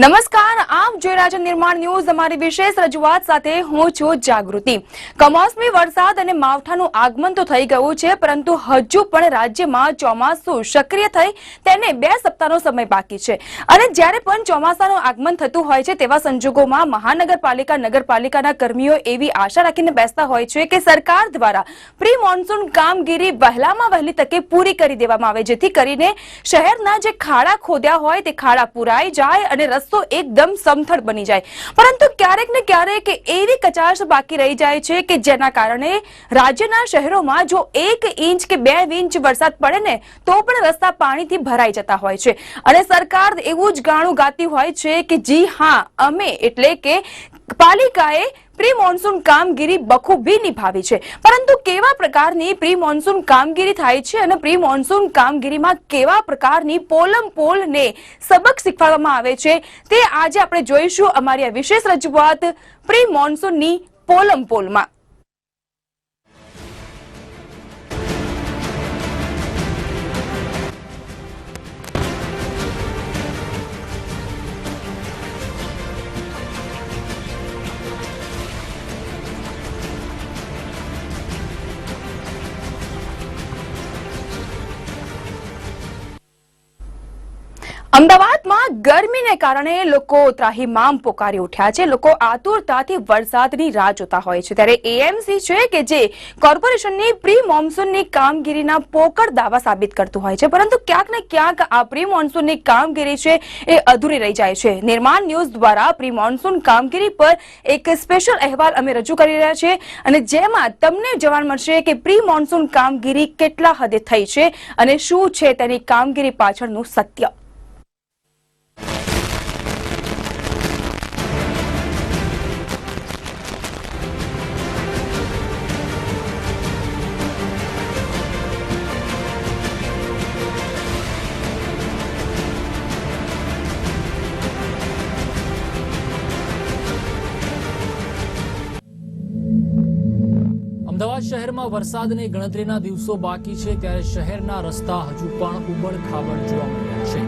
નમસ્કાર, આપ જોઈ રહ્યા નિર્માણ ન્યૂઝ. અમારી વિશેષ રજૂઆત સાથે હું છું જાગૃતિ. કમોસમી વરસાદ અને માવઠાનું આગમન તો થઈ ગયું છે, પરંતુ હજુ પણ રાજ્યમાં ચોમાસું સક્રિય થઈ તેને બે સપ્તાહનો સમય બાકી છે. અને જ્યારે પણ ચોમાસાનું આગમન થતું હોય છે, તેવા સંજોગોમાં મહાનગરપાલિકા, નગરપાલિકાના કર્મીઓ એવી આશા રાખીને બેસતા હોય છે કે સરકાર દ્વારા પ્રી મોન્સૂન કામગીરી વહેલામાં વહેલી તકે પૂરી કરી દેવામાં આવે, જેથી કરીને શહેરના જે ખાડા ખોદ્યા હોય, તે ખાડા પુરાઈ જાય અને રસ્તો એકદમ સમથળ બની જાય. પરંતુ ક્યારેક ને ક્યારેક એવી કચાશ બાકી રહી જાય છે કે જેના કારણે રાજ્યના શહેરોમાં જો એક ઇંચ કે બે ઇંચ વરસાદ પડે ને, તો પણ રસ્તા પાણીથી ભરાઈ જતા હોય છે. અને સરકાર એવું જ ગાણું ગાતી હોય છે કે જી હા, અમે એટલે કે પાલિકાએ પ્રી મોન્સૂન કામગીરી બખૂબી નિભાવી છે. પરંતુ કેવા પ્રકારની પ્રી મોન્સૂન કામગીરી થાય છે અને પ્રી મોન્સૂન કામગીરીમાં કેવા પ્રકારની પોલમ પોલને સબક શીખવાડવામાં આવે છે તે આજે આપણે જોઈશું અમારી આ વિશેષ રજૂઆત પ્રી મોન્સૂનની પોલમ પોલમાં. અમદાવાદમાં ગરમીને કારણે લોકો ત્રાહિમામ પોકારી ઉઠ્યા છે. લોકો આતુરતાથી વરસાદની રાહ જોતા હોય છે. ત્યારે એએમસી છે કે જે કોર્પોરેશનની પ્રી મોન્સૂનની કામગીરીના પોકળ દાવા સાબિત કરતું હોય છે. પરંતુ ક્યાંક ને ક્યાંક આ પ્રી મોન્સૂનની કામગીરી છે એ અધૂરી રહી જાય છે. નિર્માણ ન્યૂઝ દ્વારા પ્રી મોન્સૂન કામગીરી પર એક સ્પેશિયલ અહેવાલ અમે રજૂ કરી રહ્યા છે અને જેમાં તમને જવાન મળશે કે પ્રી મોન્સૂન કામગીરી કેટલા હદે થઈ છે અને શું છે તેની કામગીરી પાછળનું સત્ય. અમદાવાદ શહેરમાં વરસાદની ગણતરીના દિવસો બાકી છે ત્યારે શહેરના રસ્તા હજુ પણ ઉબડ જોવા મળ્યા છે.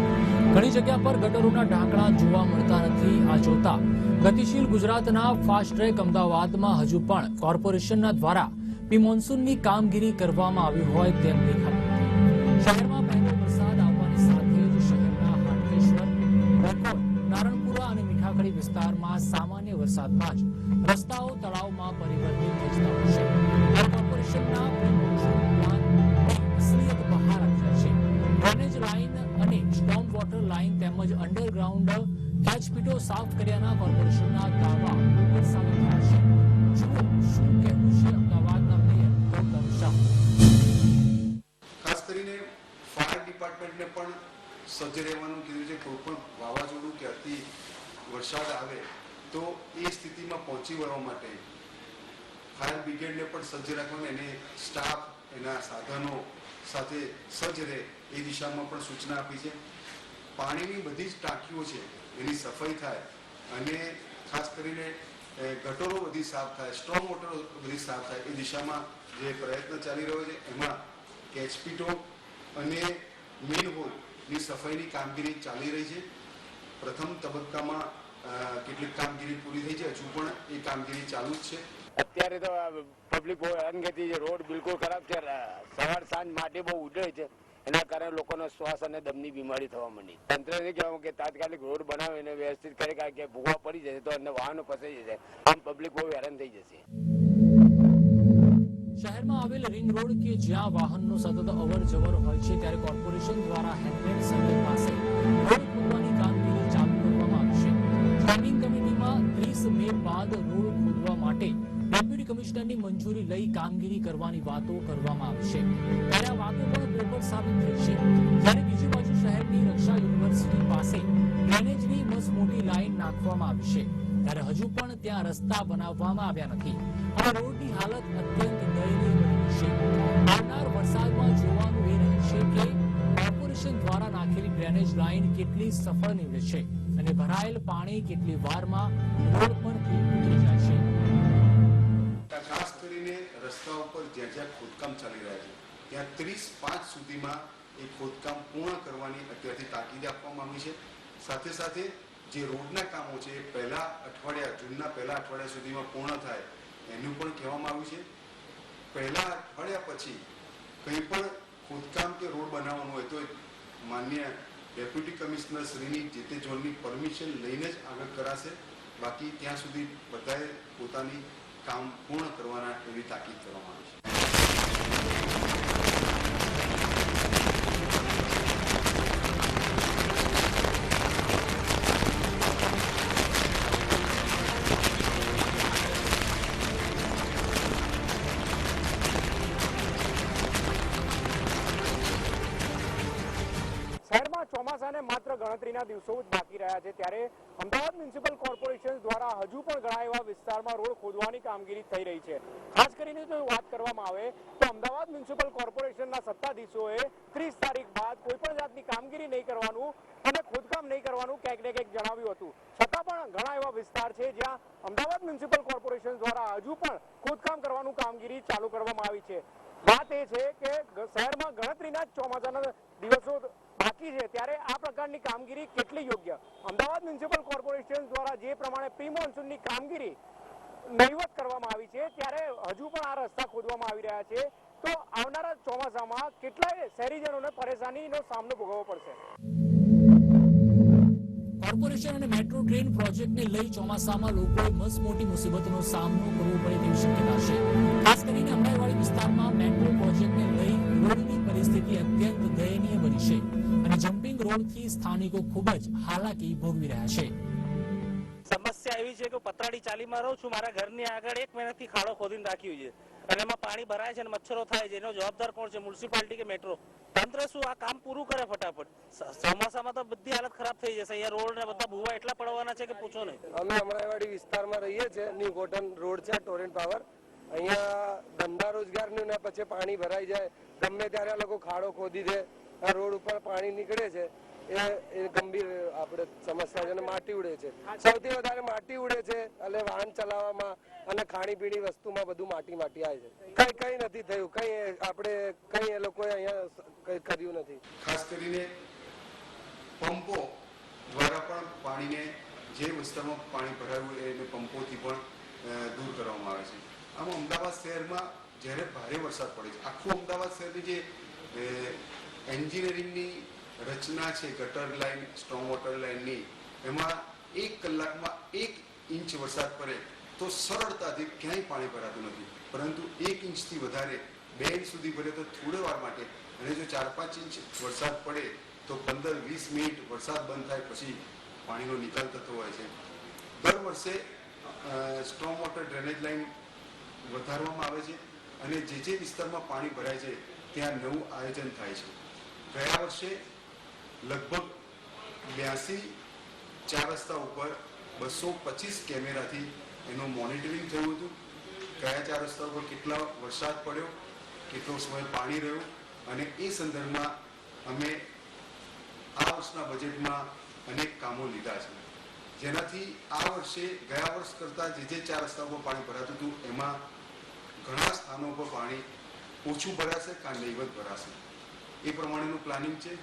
ઘણી જગ્યા પર ગટરોના ઢાંકણા જોવા મળતા નથી, આ જોતા ગતિશીલ ગુજરાતના ફાસ્ટ ટ્રેક અમદાવાદમાં હજુ પણ કોર્પોરેશનના દ્વારા પ્રી કામગીરી કરવામાં આવી હોય તેમ દેખાય. શહેરમાં પહેલો વરસાદ આવવાની સાથે જ શહેરના હાટકેશ્વર નારણપુરા અને મીઠાખડી વિસ્તારમાં સામાન્ય વરસાદમાં જ રસ્તાઓ, તળાવમાં પરિવર્તિત લાઇન તેમજ અંડરગ્રાઉન્ડ કેચપીટો સાફ કર્યાના કોર્પોરેશનના દાવા સામે થયા છે. જુઓ શું કહેવું છે અમદાવાદના મેયર ખાસ કરીને ફાયર ડિપાર્ટમેન્ટને પણ સજ્જ રહેવાનું કીધું છે, કોઈ પણ વાવાઝોડું કે અતિ વરસાદ આવે તો એ સ્થિતિમાં પહોંચી વળવા માટે ફાયર બ્રિગેડને પણ સજ્જ રાખવાનું, એને સ્ટાફ, એના સાધનો સાથે સજ્જ રહે એ દિશામાં પણ સૂચના આપી છે. પાણીની બધી જ ટાંકીઓ છે, એની સફાઈ થાય અને ખાસ કરીને ગટરો બધી સાફ થાય સ્ટ્રોંગ વોટરો બધી સાફ થાય, એ દિશામાં જે પ્રયત્ન ચાલી રહ્યો છે, એમાં કેચપીટો અને મેન હોલની સફાઈની કામગીરી ચાલી રહી છે. પ્રથમ તબક્કામાં કેટલીક કામગીરી પૂરી થઈ છે, હજુ પણ એ કામગીરી ચાલુ જ છે. અત્યારે તો પબ્લિક બહુ અનગતિ છે, રોડ બિલકુલ ખરાબ છે, સવાર સાંજ માટે બહુ ઉડે છે. એના કારણે લોકોને શ્વાસ અને દમની બીમારી થવા માંડી. તંત્રને કહેવાનું કે તાત્કાલિક રોડ બનાવીને વ્યવસ્થિત કરે, કારણ કે ભૂવા પડી જશે તો એમને વાહનો ફસાઈ જશે. આમ પબ્લિક બહુ હેરાન થઈ જશે. શહેરમાં આવેલ રિંગ રોડ કે જ્યાં વાહનનો સતત અવર જવર હોય છે, ત્યારે કોર્પોરેશન દ્વારા હેલ્મેટ સર્કલ પાસે રોડ ખોલવાની કામગીરી ચાલુ કરવામાં આવશે સ્ટેન્ડિંગ કમિટીમાં ત્રીસ મે બાદ રોડ ખોલવા માટે ડેપ્યુટી કમિશનરની મંજૂરી લઈ કામગીરી કરવાની વાતો કરવામાં આવશે ત્યારે આ વાતો પણ પોપટ સાબિત થઈ જ્યારે બીજી બાજુ શહેરની રક્ષા યુનિવર્સિટી પાસે ડ્રેનેજની મસ્ત મોટી લાઈન નાખવામાં આવી છે. ત્યારે હજુ પણ ત્યાં રસ્તા બનાવવામાં આવ્યા નથી. આ રોડની હાલત અત્યંત દયનીય છે. આવનાર વરસાદમાં જોવાનું એ રહેશે કે કોર્પોરેશન દ્વારા નાખેલી ડ્રેનેજ લાઈન કેટલી સફળ નીવડે છે. અને ભરાયેલ પાણી કેટલી વારમાં રોડ પરથી ઉતરી જાય છે. ખાસ કરીને રસ્તા ઉપર જ્યાં જ્યાં ખોદકામ ચાલી રહ્યા છે, ત્યાં ત્રીસ પાંચ સુધીમાં એ ખોદકામ પૂર્ણ કરવાની અત્યારથી તાકીદ આપવામાં આવી છે. સાથે સાથે જે રોડના કામો છે, એ પહેલા અઠવાડિયા, જૂનના પહેલા અઠવાડિયા સુધીમાં પૂર્ણ થાય એનું પણ કહેવામાં આવ્યું છે. પહેલા અઠવાડિયા પછી કંઈ પણ ખોદકામ કે રોડ બનાવવાનું હોય તો માન્ય ડેપ્યુટી કમિશનર શ્રીની જે તે ઝોનની પરમિશન લઈને જ આગળ કરાશે. બાકી ત્યાં સુધી બધાએ પોતાની કામ પૂર્ણ કરવાના એવી તાકીદ કરવામાં આવી છે. ગણતરીના દિવસો જ બાકી રહ્યા છે. ત્યારે અમદાવાદ મ્યુનિસિપલ કોર્પોરેશન દ્વારા હજુ પણ ઘણા એવા વિસ્તારમાં રોડ ખોદવાની કામગીરી થઈ રહી છે. ખાસ કરીને જો વાત કરવામાં આવે તો અમદાવાદ મ્યુનિસિપલ કોર્પોરેશનના સત્તાધીશોએ ત્રીસ તારીખ બાદ કોઈ પણ જાતની કામગીરી નહીં કરવાનું અને ખોદકામ નહીં કરવાનું ક્યાંક ને ક્યાંક જણાવ્યું હતું. છતાં પણ ઘણા એવા વિસ્તાર છે જ્યાં અમદાવાદ મ્યુનિસિપલ કોર્પોરેશન દ્વારા હજુ પણ ખોદકામ કરવાનું કામગીરી ચાલુ કરવામાં આવી છે. વાત એ છે કે શહેરમાં ગણતરીના ચોમાસાના દિવસો બાકી છે. ત્યારે આ પ્રકારની કામગીરી કેટલી યોગ્ય? અમદાવાદ મ્યુનિસિપલ કોર્પોરેશન દ્વારા જે પ્રમાણે પ્રી મોન્સૂનની કામગીરી નહીવત કરવામાં આવી છે, ત્યારે હજુ પણ આ રસ્તા ખોદવામાં આવી રહ્યા છે. તો આવનારા ચોમાસામાં કેટલાય શહેરીજનોને પરેશાનીનો સામનો ભોગવવો પડશે? કોર્પોરેશન અને મેટ્રો ટ્રેન પ્રોજેક્ટને લઈ ચોમાસામાં લોકોએ મસમોટી મુસીબતનો સામનો કરવો પડે તેવી શક્યતા છે. ખાસ કરીને અમરાઈવાડી વિસ્તારમાં મેટ્રો પ્રોજેક્ટને લઈ રોડની પરિસ્થિતિ અત્યંત દયનીય બની છે અને જમ્પિંગ રોડથી સ્થાનિકો ખૂબ જ હાલાકી ભોગવી રહ્યા છે. સમસ્યા એવી છે કે પતરાડી ચાલીમાં રહું છું, મારા ઘરની આગળ એક મહિનાથી ખાડો ખોદીને રાખ્યું છે. અને એમાં પાણી ભરાય છે અને મચ્છરો થાય છે. એનો જવાબદાર કોણ છે? મ્યુનિસિપાલિટી કે મેટ્રો? તંત્ર શું આ કામ પૂરું કરે ફટાફટ? ચોમાસામાં તો બધી હાલત ખરાબ થઈ જશે. અહીંયા રોડ ને બધા ભૂવા એટલા પડવાના છે કે પૂછો નહીં. અમે અમરાઈવાડી વિસ્તારમાં રહીએ છીએ ન્યુ કોટન રોડ છે ટોરેન્ટ પાવર અહીંયા ધંધા રોજગારનું ને પછી પાણી ભરાઈ જાય. ગમે ત્યારે આ લોકો ખાડો ખોદી દે, આ રોડ ઉપર પાણી નીકળે છે. એ ગંભીર આપણે દ્વારા પણ પાણીને જે વિસ્તારમાં પાણી ભરાયું એને પંપોથી પણ દૂર કરવામાં આવે છે. આમ અમદાવાદ શહેરમાં જ્યારે ભારે વરસાદ પડે છે. આખું અમદાવાદ શહેરની જે એન્જિનિયરિંગ એન્જિનિયરિંગની રચના છે ગટર લાઇન સ્ટ્રોંગ વોટર લાઇનની એમાં એક કલાકમાં એક ઇંચ વરસાદ પડે તો સરળતાથી ક્યાંય પાણી ભરાતું નથી. પરંતુ એક ઇંચથી વધારે બે ઇંચ સુધી ભરે તો થોડી વાર માટે. અને જો ચાર પાંચ ઇંચ વરસાદ પડે તો પંદર વીસ મિનિટ વરસાદ બંધ થાય પછી પાણીનો નિકાલ થતો હોય છે. દર વર્ષે સ્ટ્રોંગ વોટર ડ્રેનેજ લાઇન વધારવામાં આવે છે અને જે જે વિસ્તારમાં પાણી ભરાય છે, ત્યાં નવું આયોજન થાય છે. ગયા વર્ષે લગભગ બ્યાસી ચાર રસ્તા ઉપર બસો પચીસ કેમેરાથી એનું મોનિટરિંગ થયું હતું. કયા ચાર રસ્તા ઉપર કેટલા વરસાદ પડ્યો, કેટલો સમય પાણી રહ્યું અને એ સંદર્ભમાં અમે આ વર્ષના બજેટમાં અનેક કામો લીધા છે. જેનાથી આ વર્ષે ગયા વર્ષ કરતાં જે જે ચાર રસ્તા ઉપર પાણી ભરાતું હતું, એમાં ઘણા સ્થાનો પર પાણી ઓછું ભરાશે કાં નહીવત ભરાશે? એ પ્રમાણેનું પ્લાનિંગ છે.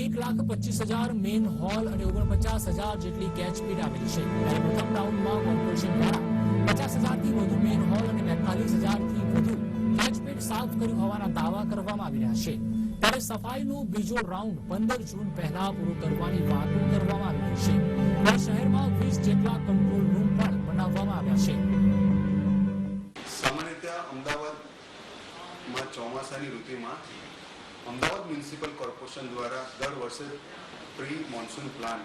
એક લાખ પચીસ હજાર મેન હોલ અને ઓગણપચાસ હજાર જેટલી કેચપીટ આવેલી છે. પ્રથમ રાઉન્ડમાં કોર્પોરેશન દ્વારા પચાસ હજારથી વધુ મેન હોલ અને બેતાલીસ હજારથી વધુ કેચપીટ સાફ કર્યું હોવાના દાવા કરવામાં આવી રહ્યા છે. ત્યારે સફાઈનો બીજો રાઉન્ડ પંદર જૂન પહેલા પૂરો કરવાની વાતો કરવામાં આવી છે. આ શહેરમાં વીસ જેટલા કંટ્રોલ રૂમ પણ બનાવવામાં આવ્યા છે. સામાન્ય અમદાવાદમાં ચોમાસાની ઋતુમાં અમદાવાદ મ્યુનિસિપલ કોર્પોરેશન દ્વારા દર વર્ષે પ્રી મોન્સૂન પ્લાન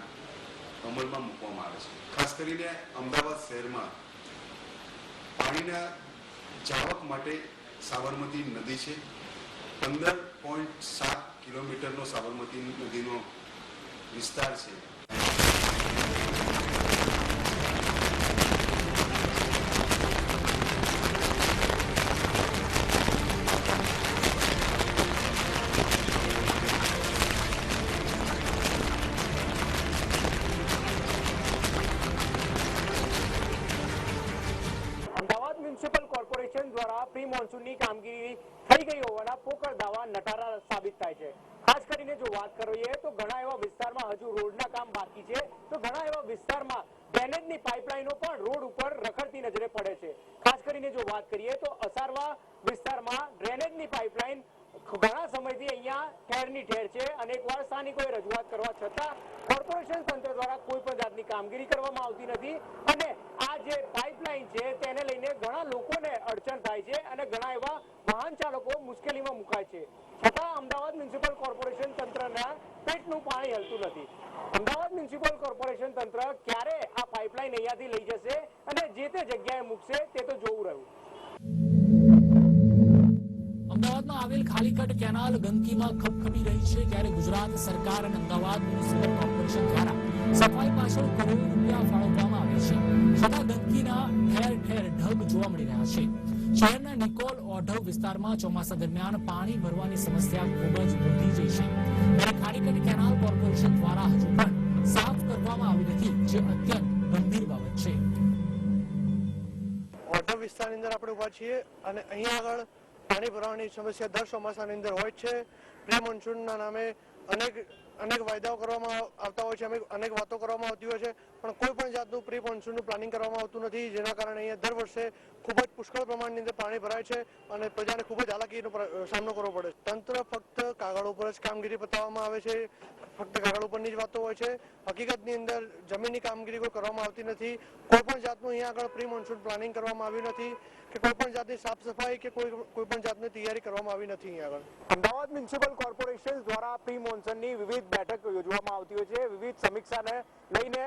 અમલમાં મૂકવામાં આવે છે. ખાસ કરીને અમદાવાદ શહેરમાં પાણીના જાવક માટે સાબરમતી નદી છે. પંદર પોઈન્ટ સાત કિલોમીટરનો સાબરમતી નદીનો વિસ્તાર છે. પ્રી મોન્સૂનની કામગીરી થઈ ગઈ હોવાના પોકળ દાવા નટારા સાબિત થાય છે. ખાસ કરીને જો વાત કરીએ તો ઘણા એવા વિસ્તારમાં હજુ રોડના કામ બાકી છે. તો ઘણા એવા વિસ્તારમાં ડ્રેનેજની પાઇપલાઇનો પણ રોડ ઉપર રખડતી નજરે પડે છે. ખાસ કરીને જો વાત કરીએ તો અસારવા વિસ્તારમાં ડ્રેનેજની પાઇપલાઇન ઘણા સમયથી અહીંયા ઠેરની ઠેર છે. અનેકવાર સ્થાનિકોએ રજૂઆત કરવા છતાં કોર્પોરેશન તંત્ર દ્વારા કોઈ પણ જાતની કામગીરી કરવામાં આવતી નથી. અને આ જે પાઇપલાઇન છે તેને લઈને ઘણા લોકોને અડચણ થાય છે અને ઘણા એવા વાહન ચાલકો મુશ્કેલીમાં મુકાય છે. છતાં અમદાવાદ મ્યુનિસિપલ કોર્પોરેશન તંત્રના પેટનું પાણી હલતું નથી. અમદાવાદ મ્યુનિસિપલ કોર્પોરેશન તંત્ર ક્યારે આ પાઇપલાઇન અહીંયાથી લઈ જશે અને જે તે જગ્યાએ મૂકશે તે તો જોવું રહ્યું. અમદાવાદમાં આવેલ ખાલીકટ કેનાલ ગંદકીમાં ખપખપી રહી છે ત્યારે ગુજરાત સરકાર અને અમદાવાદ મ્યુનિસિપલ કોર્પોરેશન દ્વારા સફાઈ પાછળ કરોડો રૂપિયા ફાળવવામાં આવે છે. છતાં ગંદકીના ઠેર ઠેર ઢગ જોવા મળી રહ્યા છે. શહેરના નિકોલ ઓઢવ વિસ્તારમાં ચોમાસા દરમિયાન પાણી ભરવાની સમસ્યા ખૂબ જ વધી જઈ છે. ત્યારે ખાલીકટ કેનાલ કોર્પોરેશન દ્વારા હજુ પણ સાફ કરવામાં આવી નથી, જે અત્યંત ગંભીર બાબત છે. ઓઢવ વિસ્તારની અંદર આપણે ઊભા છીએ અને અહીંયા આગળ પાણી ભરાવાની સમસ્યા દર ચોમાસાની અંદર હોય છે. પ્રી મોન્સૂનના નામે અનેક અનેક વાયદાઓ કરવામાં આવતા હોય છે. અનેક વાતો કરવામાં આવતી હોય છે. પણ કોઈ પણ જાતનું પ્રી મોન્સૂનનું પ્લાનિંગ કરવામાં આવતું નથી, જેના કારણે અહીંયા દર વર્ષે ખૂબ જ પુષ્કળ પ્રમાણની અંદર પાણી ભરાય છે અને પ્રજાને ખૂબ જ હાલાકીનો સામનો કરવો પડે છે. તંત્ર ફક્ત કાગળ ઉપર જ કામગીરી બતાવવામાં આવે છે, ફક્ત કાગળ ઉપરની જ વાતો હોય છે. હકીકતની અંદર જમીનની કામગીરી કોઈ કરવામાં આવતી નથી. કોઈ પણ જાતનું અહીંયા આગળ પ્રી મોન્સૂન પ્લાનિંગ કરવામાં આવ્યું નથી કે કોઈ પણ જાતની સાફ સફાઈ કે કોઈ કોઈ પણ જાતની તૈયારી કરવામાં આવી નથી અહીંયા આગળ. અમદાવાદ મ્યુનિસિપલ કોર્પોરેશન દ્વારા પ્રી મોન્સૂનની વિવિધ બેઠક યોજવામાં આવતી હોય છે. વિવિધ સમીક્ષાને લઈને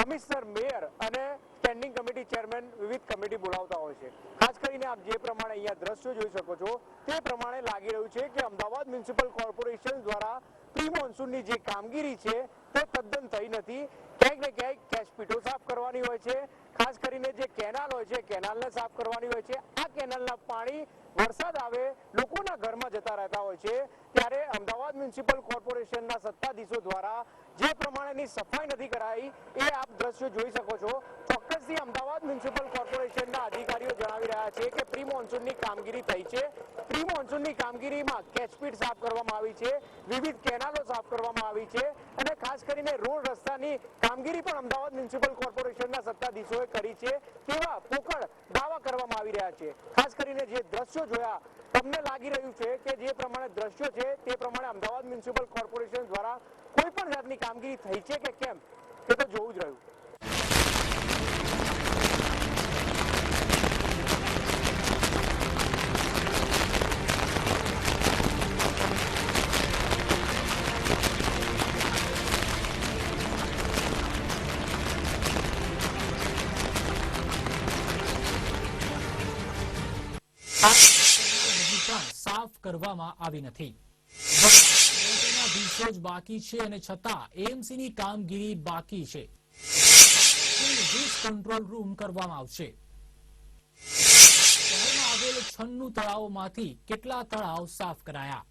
કમિશનર, મેયર અને સ્ટેન્ડિંગ કમિટી ચેરમેન વિવિધ કમિટી બોલાવતા હોય છે. ખાસ કરીને આપ જે પ્રમાણે અહીંયા દ્રશ્યો જોઈ શકો છો, તે પ્રમાણે લાગી રહ્યું છે કે અમદાવાદ મ્યુનિસિપલ કોર્પોરેશન દ્વારા પ્રી મોન્સૂનની જે કામગીરી છે, તે તદ્દન થઈ નથી. ક્યાંક ને ક્યાંક કેશપીટો સાફ કરવાની હોય છે. ખાસ કરીને જે કેનાલ હોય છે, કેનાલને સાફ કરવાની હોય છે. આ કેનાલના પાણી વરસાદ આવે, લોકોના ઘરમાં જતા રહેતા હોય છે. ત્યારે અમદાવાદ મ્યુનિસિપલ કોર્પોરેશનના સત્તાધીશો દ્વારા જે પ્રમાણેની સફાઈ નથી કરાઈ, એ આપ દ્રશ્યો જોઈ શકો છો. ચોક્કસથી અમદાવાદ મ્યુનિસિપલ કોર્પોરેશનના અધિકારીઓ જણાવી રહ્યા છે કે પ્રી મોન્સૂનની કામગીરી થઈ છે. પ્રી મોન્સૂનની કામગીરીમાં કેચપીટ સાફ કરવામાં આવી છે, વિવિધ કેનાલો સાફ કરવામાં આવી છે અને ખાસ કરીને રોડ રસ્તાની કામગીરી પણ અમદાવાદ મ્યુનિસિપલ કોર્પોરેશનના સત્તાધીશોએ કરી છે તેવા પોકળ દાવા કરવામાં આવી રહ્યા છે. ખાસ કરીને જે દ્રશ્યો જોયા, તમને લાગી રહ્યું છે કે જે પ્રમાણે દ્રશ્યો છે તે પ્રમાણે અમદાવાદ મ્યુનિસિપલ કોર્પોરેશન દ્વારા કોઈ પણ જાતની કામગીરી થઈ છે કે કેમ, તે તો જોવું જ રહ્યું. સાફ કરવામાં આવી નથી. જ બાકી છે અને છતાં AMC કામગીરી બાકી છે. કંટ્રોલ રૂમ કરવામાં આવશે. શહેરમાં આવેલ છન્નું તળાવોમાંથી કેટલા તળાવ સાફ કરાયા?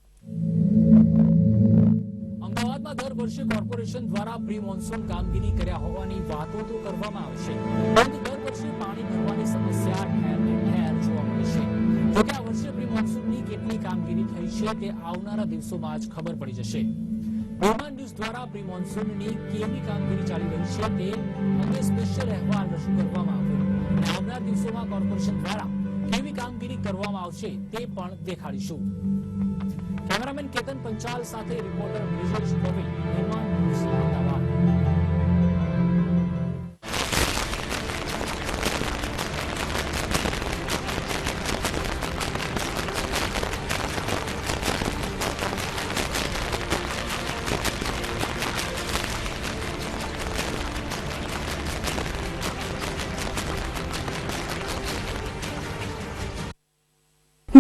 અમદાવાદમાં દર વર્ષે કોર્પોરેશન દ્વારા પ્રી મોન્સૂન કામગીરી કર્યા હોવાની વાતો તો કરવામાં આવશે પરંતુ દર વર્ષે પાણી ભરવાની સમસ્યા ઠેર ને ઠેર જોવા મળે છે. જોકે આ વર્ષે પ્રી મોન્સૂનની કેટલી કામગીરી થઈ છે તે આવનારા દિવસોમાં જ ખબર પડી જશે. વુમન ન્યૂઝ દ્વારા પ્રી મોન્સૂનની કેવી કામગીરી ચાલી રહી છે તે અંગે સ્પેશિયલ અહેવાલ રજૂ કરવામાં આવ્યો. અને આવનાર દિવસોમાં કોર્પોરેશન દ્વારા કેવી કામગીરી કરવામાં આવશે તે પણ દેખાડીશું. કેમેરામેન કેતન પંચાલ સાથે રિપોર્ટર બ્રિજેશ દવે નિર્માણ ન્યૂઝ અમદાવાદ.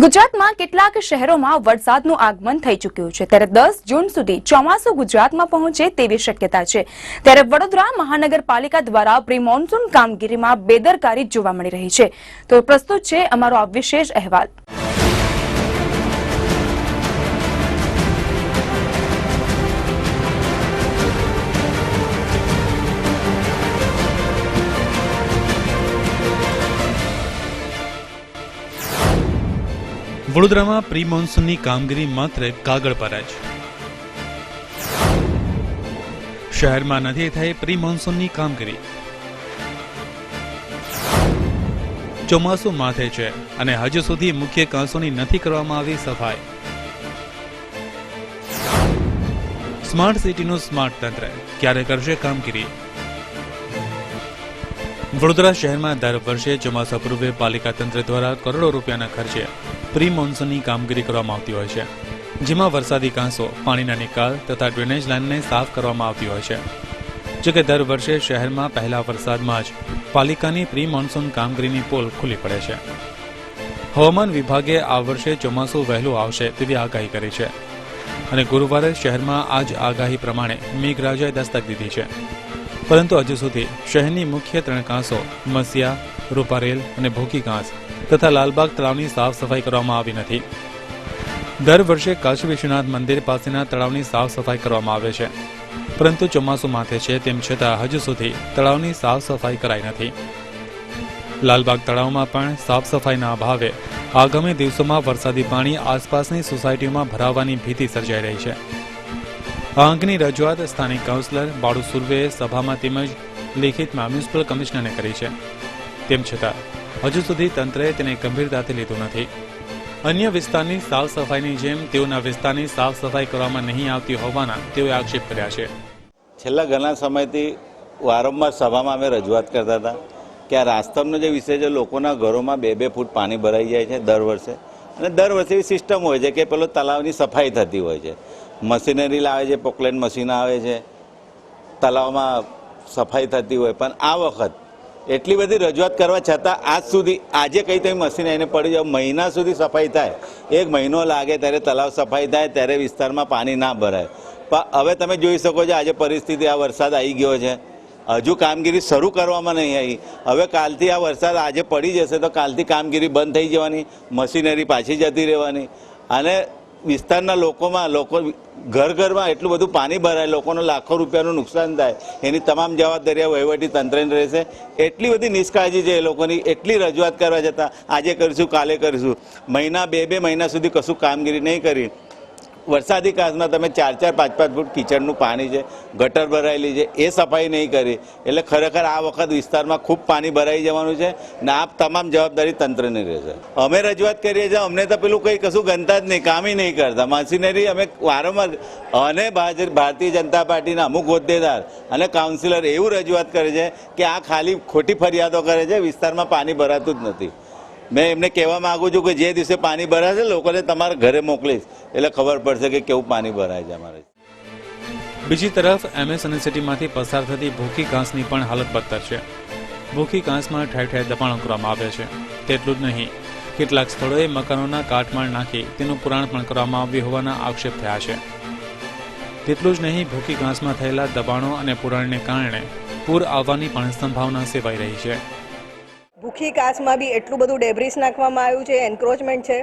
ગુજરાતમાં કેટલાક શહેરોમાં વરસાદનું આગમન થઈ ચૂક્યું છે. ત્યારે દસ જૂન સુધી ચોમાસું ગુજરાતમાં પહોંચે તેવી શક્યતા છે. ત્યારે વડોદરા મહાનગરપાલિકા દ્વારા પ્રી મોન્સૂન કામગીરીમાં બેદરકારી જોવા મળી રહી છે. તો પ્રસ્તુત છે અમારો આ વિશેષ અહેવાલ. વડોદરામાં પ્રી મોન્સૂનની કામગીરી માત્ર કાગળ પર જ. શહેરમાં નથી થઈ પ્રી મોન્સૂનની કામગીરી. ચોમાસું માથે છે અને હજુ સુધી મુખ્ય કાંસોની નથી કરવામાં આવી સફાઈ. સ્માર્ટ સિટીનું સ્માર્ટ તંત્ર ક્યારે કરશે કામગીરી? વડોદરા શહેરમાં દર વર્ષે ચોમાસા પૂર્વે પાલિકા તંત્ર દ્વારા કરોડો રૂપિયાના ખર્ચે પ્રી મોન્સૂનની કામગીરી કરવામાં આવતી હોય છે, જેમાં વરસાદી કાંસો, પાણીના નિકાલ તથા ડ્રેનેજ લાઇનને સાફ કરવામાં આવતી હોય છે. જો કે દર વર્ષે શહેરમાં પહેલા વરસાદમાં જ પાલિકાની પ્રી મોન્સૂન કામગીરીની પોલ ખુલ્લી પડે છે. હવામાન વિભાગે આ વર્ષે ચોમાસું વહેલું આવશે તેવી આગાહી કરી છે. અને ગુરુવારે શહેરમાં આ જ આગાહી પ્રમાણે મેઘરાજાએ દસ્તક દીધી છે. પરંતુ હજુ સુધી શહેરની મુખ્ય ત્રણ કાંસો, મસિયા, રૂપારેલ અને ભૂકી કાંસ તથા લાલબાગ તળાવની સાફ સફાઈ કરવામાં આવી નથી. દર વર્ષે કાશી વિશ્વનાથ મંદિર પાસેના તળાવની સાફ સફાઈ કરવામાં આવે છે. પરંતુ ચોમાસું માથે છે તેમ છતાં હજુ સુધી તળાવની સાફ સફાઈ કરાઈ નથી. લાલબાગ તળાવમાં પણ સાફ સફાઈના અભાવે આગામી દિવસોમાં વરસાદી પાણી આસપાસની સોસાયટીઓમાં ભરાવાની ભીતિ સર્જાઈ રહી છે. આ અંગની રજૂઆત સ્થાનિક કાઉન્સિલર બાળુ સુર્વેએ સભામાં તેમજ લેખિતમાં મ્યુનિસિપલ કમિશનરને કરી છે. તેમ છતાં હજુ સુધી તંત્રએ તેને ગંભીરતાથી લીધું નથી. અન્ય વિસ્તારની સાફ સફાઈની જેમ તેઓના વિસ્તારની સાફ સફાઈ કરવામાં નહીં આવતી હોવાના તેઓએ આક્ષેપ કર્યા છે. છેલ્લા ઘણા સમયથી વારંવાર સભામાં અમે રજૂઆત કરતા હતા કે આ રાસ્તમનો જે વિષય છે, લોકોના ઘરોમાં બે બે ફૂટ પાણી ભરાઈ જાય છે દર વર્ષે. અને દર વર્ષે એવી સિસ્ટમ હોય છે કે પેલો તલાવની સફાઈ થતી હોય છે. મશીનરી લાવે છે, પોકલેન મશીન આવે છે. તલાવમાં સફાઈ થતી હોય. પણ આ વખત એટલી બધી રજૂઆત કરવા છતાં આજ સુધી, આજે કંઈ તમે મશીન એને પડી જાય, મહિના સુધી સફાઈ થાય. એક મહિનો લાગે ત્યારે તલાવ સફાઈ થાય, ત્યારે વિસ્તારમાં પાણી ના ભરાય. પણ હવે તમે જોઈ શકો છો આજે પરિસ્થિતિ, આ વરસાદ આવી ગયો છે. હજુ કામગીરી શરૂ કરવામાં નહીં આવી. હવે કાલથી આ વરસાદ આજે પડી જશે તો કાલથી કામગીરી બંધ થઈ જવાની, મશીનરી પાછી જતી રહેવાની. અને વિસ્તારના લોકોમાં, લોકો ઘર ઘરમાં એટલું બધું પાણી ભરાય, લોકોને લાખો રૂપિયાનું નુકસાન થાય, એની તમામ જવાબદારી વહીવટી તંત્રની રહેશે. એટલી બધી નિષ્કાળજી છે એ લોકોની, એટલી રજૂઆત કરવા જતાં, આજે કરીશું, કાલે કરીશું. મહિના બે બે મહિના સુધી કશું કામગીરી નહીં કરી. વરસાદી કાળમાં તમે ચાર ચાર, પાંચ પાંચ ફૂટ કિચડનું પાણી છે, ગટર ભરાયેલી છે, એ સફાઈ નહીં કરી. એટલે ખરેખર આ વખત વિસ્તારમાં ખૂબ પાણી ભરાઈ જવાનું છે ને આ તમામ જવાબદારી તંત્રની રહેશે. અમે રજૂઆત કરીએ છીએ, અમને તો પેલું કંઈ કશું ગણતા જ નહીં, કામ નહીં કરતા. મશીનરી અમે વારંવાર, અને ભારતીય જનતા પાર્ટીના અમુક હોદ્દેદાર અને કાઉન્સિલર એવું રજૂઆત કરે છે કે આ ખાલી ખોટી ફરિયાદો કરે છે, વિસ્તારમાં પાણી ભરાતું જ નથી. મેં એમને કહેવા માંગુ છું કે જે દિવસે પાણી ભરાશે લોકોને તમારા ઘરે મોકલીશ. એટલે ખબર પડશે કે કેવું પાણી ભરાય છે અમારે. બીજી તરફ, એમએસ યુનિવર્સિટીમાંથી પસાર થતી ભૂખી ઘાસની પણ હાલત બદતર છે. ભૂખી ઘાસમાં ઠેર ઠેર દબાણો કરવામાં આવે છે. તેટલું જ નહીં. કેટલાક સ્થળોએ મકાનોના કાટમાળ નાખી તેનું પુરાણ પણ કરવામાં આવ્યું હોવાના આક્ષેપ થયા છે. તેટલું જ નહીં, ભૂખી ઘાસમાં થયેલા દબાણો અને પુરાણને કારણે પૂર આવવાની પણ સંભાવના સેવાઈ રહી છે. ભૂખી કાચમાં બી એટલું બધું ડેબ્રિસ નાખવામાં આવ્યું છે એન્ક્રોચમેન્ટ છે.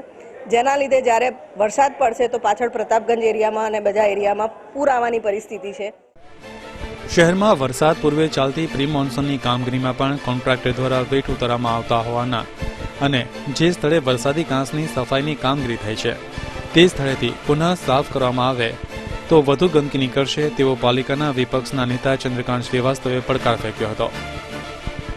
જેના લીધે જ્યારે વરસાદ પડશે તો પાછળ પ્રતાપગંજ એરિયામાં અને બધા એરિયામાં પૂર આવવાની પરિસ્થિતિ છે. શહેરમાં વરસાદ પૂર્વે ચાલતી પ્રી મોન્સૂનની કામગીરીમાં પણ કોન્ટ્રાક્ટર દ્વારા વેઠ ઉતારવામાં આવતા હોવાના અને જે સ્થળે વરસાદી કાંસની સફાઈની કામગીરી થઈ છે, તે સ્થળેથી પુનઃ સાફ કરવામાં આવે તો વધુ ગંદકી નીકળશે તેવો પાલિકાના વિપક્ષના નેતા ચંદ્રકાંત શ્રીવાસ્તવે પડકાર ફેંક્યો હતો.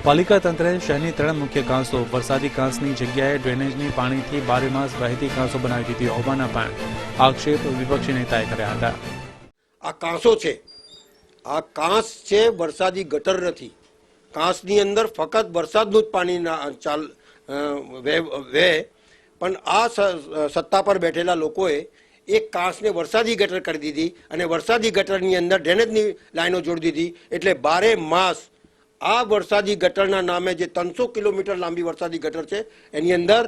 પાલિકા તંત્રે શહેરની ત્રણ મુખ્ય કાંસો વરસાદી કાંસની જગ્યાએ ડ્રેનેજની પાણીથી બારે માસ વહેતી કાંસો બનાવી દીધી હોવાના પણ આક્ષેપ વિપક્ષી નેતાએ કર્યા હતા. આ કાંસો છે. આ કાંસ છે વરસાદી ગટર નથી. કાંસની અંદર ફક્ત વરસાદનું જ પાણી ચાલ વહે પણ આ સત્તા પર બેઠેલા લોકોએ એક કાંસને વરસાદી ગટર કરી દીધી અને વરસાદી ગટરની અંદર ડ્રેનેજની લાઈનો જોડી દીધી. એટલે બારે માસ આ વરસાદી ગટરના નામે જે ત્રણસો કિલોમીટર લાંબી વરસાદી ગટર છે, એની અંદર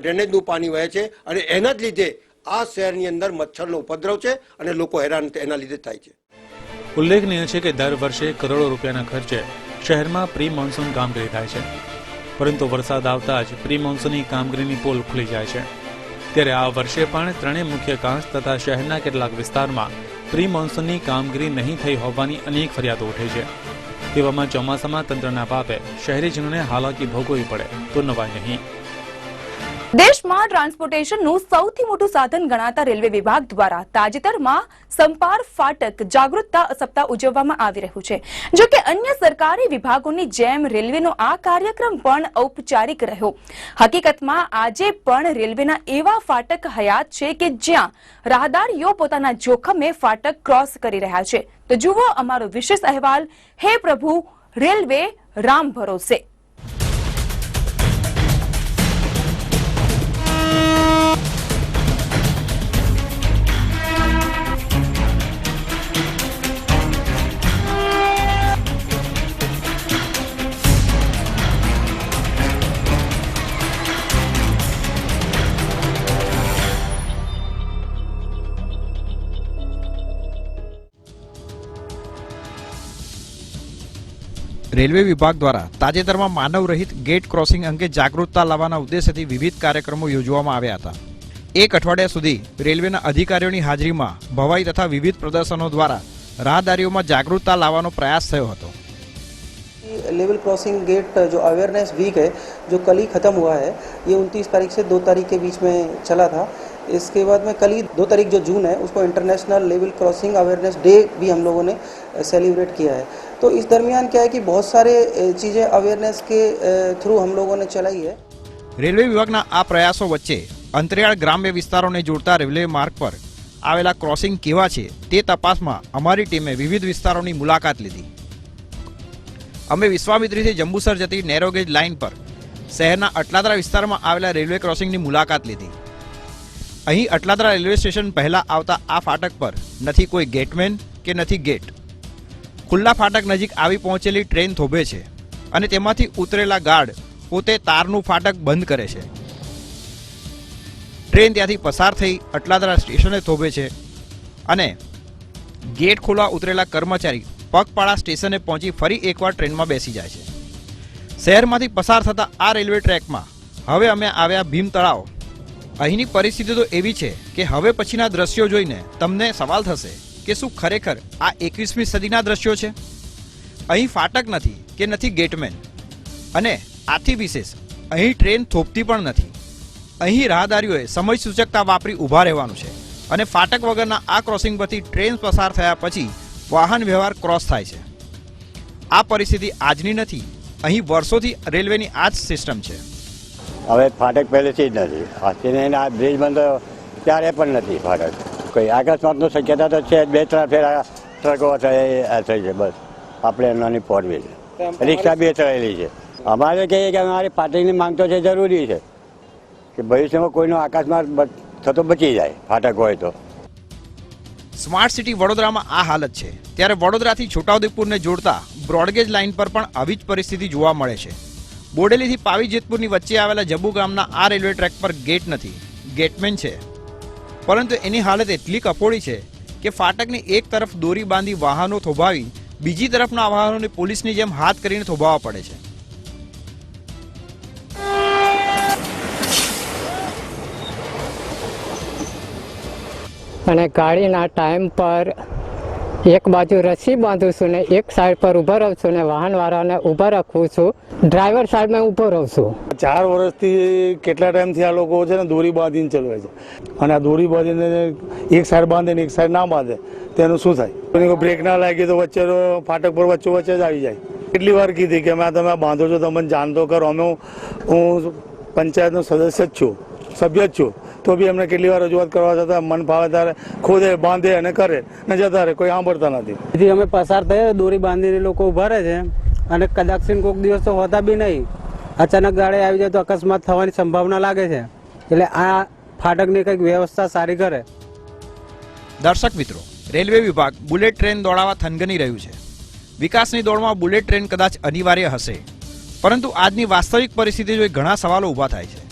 ડ્રેનેજનું પાણી વહે છે અને એના જ લીધે આ શહેરની અંદર મચ્છરનો ઉપદ્રવ છે અને લોકો હેરાન એના લીધે થાય છે. ઉલ્લેખનીય છે કે દર વર્ષે કરોડો રૂપિયાના ખર્ચે શહેરમાં પ્રી મોન્સૂન કામગીરી થાય છે. પરંતુ વરસાદ આવતા જ પ્રી મોન્સૂનની કામગીરીની પોલ ખુલી જાય છે. ત્યારે આ વર્ષે પણ ત્રણેય મુખ્ય કાંસ તથા શહેરના કેટલાક વિસ્તારમાં પ્રી મોન્સૂનની કામગીરી નહીં થઈ હોવાની અનેક ફરિયાદો ઉઠે છે. તેવામાં ચોમાસામાં તંત્રના પાપે શહેરીજનોને હાલાકી ભોગવવી પડે તો નવાય નહીં. દેશમાં ટ્રાન્સપોર્ટેશનનું સૌથી મોટું સાધન ગણાતા રેલવે વિભાગ દ્વારા તાજેતરમાં સંપાર ફાટક જાગૃતતા સપ્તાહ ઉજવવામાં આવી રહ્યું છે. જો કે અન્ય સરકારી વિભાગોની જેમ રેલવેનો આ કાર્યક્રમ પણ ઔપચારિક રહ્યો. હકીકતમાં આજે પણ રેલવેના એવા ફાટક હયાત છે કે જ્યાં રાહદારીઓ પોતાના જોખમે ફાટક ક્રોસ કરી રહ્યા છે. તો જુઓ અમારો વિશેષ અહેવાલ, હે પ્રભુ, રેલવે રામ ભરોસે. રેલવે વિભાગ દ્વારા તાજેતરમાં માનવ રહિત ગેટ ક્રોસિંગ અંગે જાગૃતતા લાવવાના ઉદ્દેશ્યથી વિવિધ કાર્યક્રમો યોજવામાં આવ્યા હતા એક અઠવાડિયા સુધી રેલવેના અધિકારીઓની હાજરીમાં ભવાઈ તથા વિવિધ પ્રદર્શનો દ્વારા રાહદારીઓમાં જાગૃતતા લાવવાનો પ્રયાસ થયો હતો लेवल क्रॉसिंग गेट जो अवेयरनेस वीक है जो कल ही ख़त्म हुआ है ये उनतीस तारीख से दो तारीख के बीच में चला था इसके बाद में कल ही दो तारीख जो जून है उसको international level crossing awareness day भी हम लोगों ने सेलिब्रेट किया है तो इस दरमियान क्या है कि बहुत सारे चीज़ें अवेयरनेस के थ्रू हम लोगों ने चलाई है રેલવે વિભાગના આ પ્રયાસો વચ્ચે અંતરિયાળ ગ્રામ્ય વિસ્તારોને જોડતા રેલવે માર્ગ પર આવેલા ક્રોસિંગ કેવા છે તે તપાસમાં અમારી ટીમે વિવિધ વિસ્તારોની મુલાકાત લીધી અમે વિશ્વામિત્રીથી જંબુસર જતી નેરોગેજ લાઇન પર શહેરના અટલાદરા વિસ્તારમાં આવેલા રેલવે ક્રોસિંગની મુલાકાત લીધી અહીં અટલાદરા રેલવે સ્ટેશન પહેલા આવતા આ ફાટક પર નથી કોઈ ગેટમેન કે નથી ગેટ ખુલ્લા ફાટક નજીક આવી પહોંચેલી ટ્રેન થોભે છે અને તેમાંથી ઉતરેલા ગાર્ડ પોતે તારનું ફાટક બંધ કરે છે. ટ્રેન ત્યાંથી પસાર થઈ અટલાદરા સ્ટેશને થોભે છે અને ગેટ ખોલવા ઉતરેલા કર્મચારી પગપાળા સ્ટેશને પહોંચી ફરી એકવાર ટ્રેનમાં બેસી જાય છે. શહેરમાંથી પસાર થતા આ રેલવે ટ્રેકમાં હવે અમે આવ્યા ભીમ તળાવ. અહીંની પરિસ્થિતિ તો એવી છે કે હવે પછીના દ્રશ્યો જોઈને તમને સવાલ થશે. કે શું ખરેખર આ એકવીસમી સદીના દ્રશ્યો છે? અહીં ફાટક નથી કે નથી ગેટમેન. અને આથી વિશેષ, અહીં ટ્રેન થોપતી પણ નથી. અહીં રાહદારીઓએ સમય સૂચકતા વાપરી ઊભા રહેવાનું છે અને ફાટક વગરના આ ક્રોસિંગ પરથી ટ્રેન પસાર થયા પછી વાહન વ્યવહાર ક્રોસ થાય છે. આ પરિસ્થિતિ આજની નથી, અહીં વર્ષોથી રેલવેની આ જ સિસ્ટમ છે. હવે ફાટક પહેલેથી જ નથી. આ બ્રિજ બંધ ત્યારે પણ નથી ફાટક. કોઈ. અકસ્માતની શક્યતા તો છે બે ત્રણ ફેર આ ટ્રકો થઈ થઈ છે બસ. આપણે એમનાની ફોર વ્હીલ. રિક્ષા બે ચલાવેલી છે. અમારે કહીએ કે અમારી ફાટકની માંગ તો છે જરૂરી છે. કે ભવિષ્યમાં કોઈનો અકસ્માત થતો બચી જાય ફાટક હોય તો. સ્માર્ટ સિટી વડોદરામાં આ હાલત છે. ત્યારે વડોદરાથી છોટાઉદેપુરને જોડતા બ્રોડગેજ લાઇન પર પણ આવી જ પરિસ્થિતિ જોવા મળે છે. બોડેલીથી પાવી જેતપુરની વચ્ચે આવેલા જબુ ગામના આ રેલવે ટ્રેક પર ગેટ નથી. ગેટમેન છે. પરંતુ એની હાલત એટલી કફોડી છે કે ફાટકની એક તરફ દોરી બાંધી વાહનો થોભાવી, બીજી તરફના વાહનોને પોલીસની જેમ હાથ કરીને થોભાવવા પડે છે. અને ગાડીના ટાઈમ પર એક બાજુ રસી બાંધું છું ને એક સાઈડ પર ઊભો રહું છું ને વાહનવાળાને ઊભા રાખું છું. ડ્રાઈવર સાઈડમાં ઊભો રહું છું. ચાર વર્ષથી કેટલા ટાઈમથી આ લોકો છે ને દોરી બાંધીને ચલાવે છે. અને આ દોરી બાંધીને એક સાઈડ બાંધે ને એક સાઈડ ના બાંધે તેનું શું થાય? બ્રેક ના લાગી તો વચ્ચે ફાટક પર વચ્ચે વચ્ચે જ આવી જાય. કેટલી વાર કીધી કે અમે તમે બાંધો છો તમે જાણતો કરો. અમે હું પંચાયતનો સદસ્ય જ છું, સભ્ય જ છું. તો બી એમને કેટલી વાર રજૂઆત કરવા જતા મન ફાવે ત્યારે ખોદે બાંધે અને કરે. ને જતા રહે કોઈ સાંભળતા નથી. તેથી અમે પસાર થયા દોરી બાંધીને લોકો ઊભા રહે છે. અને કદાચ કોઈક દિવસ તો હોતા બી નહીં. અચાનક ગાડી આવી જાય તો અકસ્માત થવાની સંભાવના લાગે છે. એટલે આ ફાટકની કંઈક વ્યવસ્થા સારી કરે. દર્શક મિત્રો રેલવે વિભાગ બુલેટ ટ્રેન દોડાવવા થનગની રહ્યું છે. વિકાસની દોડમાં બુલેટ ટ્રેન કદાચ અનિવાર્ય હશે. પરંતુ આજની વાસ્તવિક પરિસ્થિતિ જોઈ ઘણા સવાલો ઊભા થાય છે.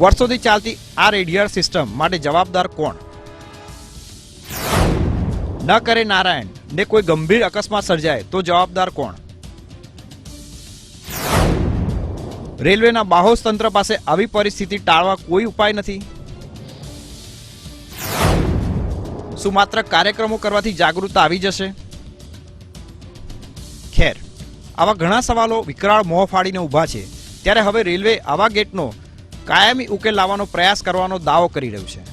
વર્ષોથી ચાલતી આ રેડિયર સિસ્ટમ માટે જવાબદાર કોણ? ન કરે નારાયણ, ને કોઈ ગંભીર અકસ્માત સર્જાય તો જવાબદાર કોણ? રેલવેના બાહોશ તંત્ર પાસે આવી પરિસ્થિતિ ટાળવા કોઈ ઉપાય નથી? શું માત્ર કાર્યક્રમો કરવાથી જાગૃતતા આવી જશે? ખેર, આવા ઘણા સવાલો વિકરાળ મોં ફાડીને ઊભા છે. ત્યારે હવે રેલવે આવા ગેટનો કાયમી ઉકેલ લાવવાનો પ્રયાસ કરવાનો દાવો કરી રહ્યું છે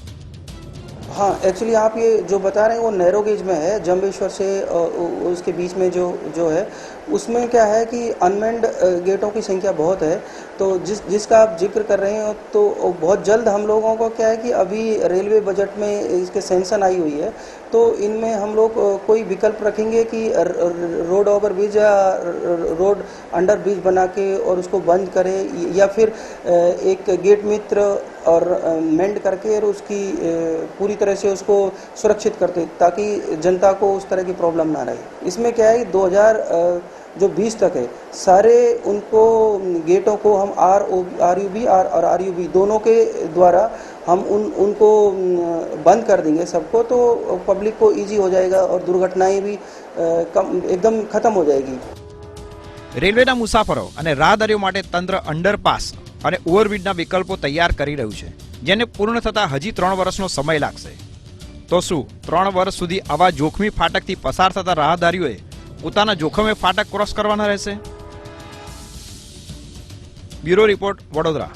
हाँ एक्चुअली आप ये जो बता रहे हैं वो नैरो गेज में है जम्बेश्वर से अ, उ- उसके बीच में जो जो है उसमें क्या है कि अनमेंड गेटों की संख्या बहुत है। तो जिस जिसका आप ज़िक्र कर रहे हैं तो बहुत जल्द हम लोगों को क्या है कि अभी रेलवे बजट में इसके सेंसन आई हुई है। तो इनमें हम लोग कोई विकल्प रखेंगे कि रोड ओवर ब्रिज या रोड अंडर ब्रिज बना के और उसको बंद करें या फिर एक गेट मित्र और मेंड करके और उसकी पूरी तरह से उसको सुरक्षित करते ताकि जनता को उस तरह की प्रॉब्लम ना रहे। इसमें क्या है 2000 अ, जो 20 तक है सारे उनको गेटों को हम R O R U B R और आर यू बी दोनों के द्वारा हम उन उनको अ, बंद कर देंगे सबको तो पब्लिक को इजी हो जाएगा और दुर्घटनाएं भी अ, कम एकदम ख़त्म हो जाएगी રેલવેના મુસાફરો અને રાહદારીઓ માટે તંત્ર અંડરપાસ અને ઓવરબ્રિજના વિકલ્પો તૈયાર કરી રહ્યું છે જેને પૂર્ણ થતા હજી ત્રણ વર્ષનો સમય લાગશે તો શું ત્રણ વર્ષ સુધી આવા જોખમી ફાટકથી પસાર થતા રાહદારીઓએ પોતાના જોખમે ફાટક ક્રોસ કરવાના રહેશે. Bureau report Vadodara.